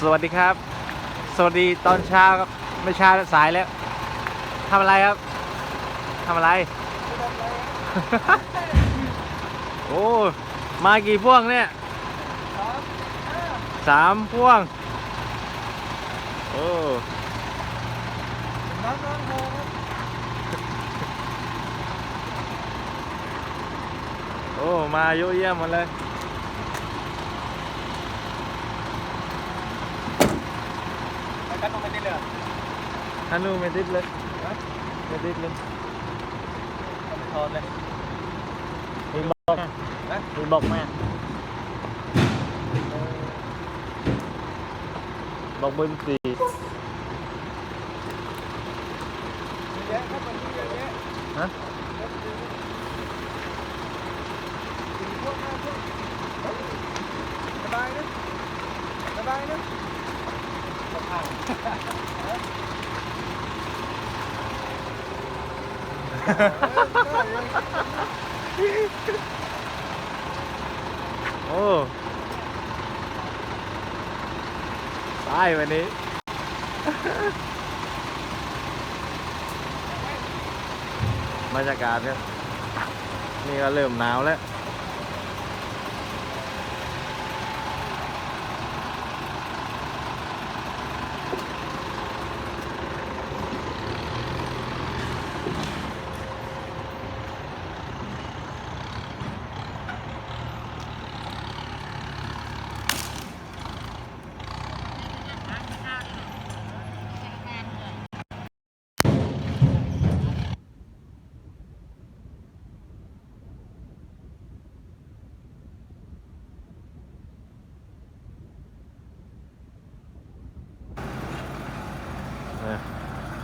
สวัสดีครับ สวัสดีตอนเช้าครับไม่เช้าสายแล้วทำอะไรครับทำอะไร โอ้มากี่พ่วงเนี่ยสามพ่วง โอ้มครับโอ้มาเยอะแยะหมดเลย ไปกันตรงไปนี่เลยฮันนูไม่ โอ้ตายวันนี้ บรรยากาศครับ นี่ก็เริ่มหนาวแล้ว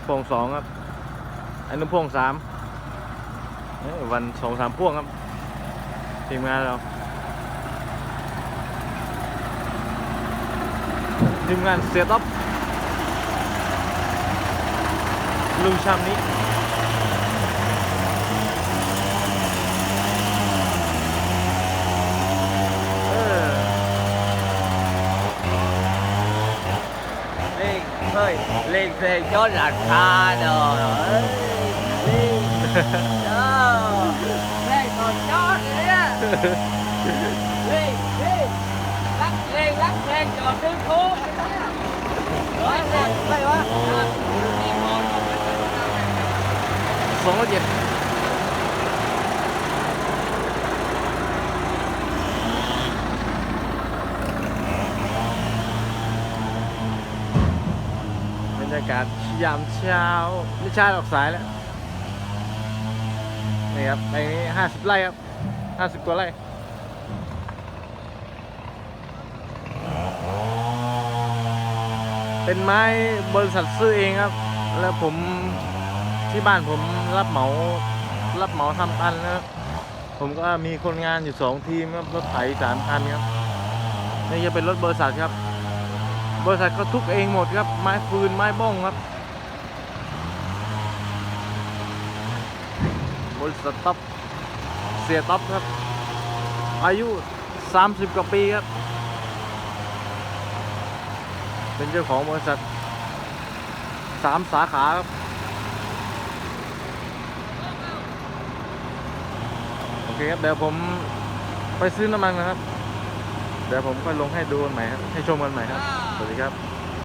พวงสองครับ อันนู้นพวงสามเอ้ยวันสองสามพวงครับทีมงานเราทีมงานเสียท็อปลุงชามนี้ thôi liền thuyền cho là tha rồi liền đó lên còn chó nữa liền đi lắc liền lắc liền cho thứ khô đó là vậy quá. Số gì? รรยากาศยามเช้าไม่ใช่ออกสายแล้วนี่ครับในนี้ห้าสิบไร่ครับห้าสิบกว่าไร่เป็นไม้บริษัทซื้อเองครับ แล้วผมที่บ้านผมรับเหมา รับเหมาทำพันนะครับผมก็มีคนงานอยู่สองทีมครับรถไถสามคันครับนี่จะเป็นรถบริษัทครับ บริษัทเขาทุกเองหมดครับ ไม้ฟืนไม้บ้องครับ บริษัทต๊อปเสียต๊อปครับ อายุ 30 กว่าปีครับ เป็นเจ้าของบริษัทสามสาขาครับโอเคครับ เดี๋ยวผมไปซื้อน้ำมันนะครับ เดี๋ยวผมค่อยลงให้ดูกันใหม่ครับ ให้ชมกันใหม่ครับ สวัสดีครับ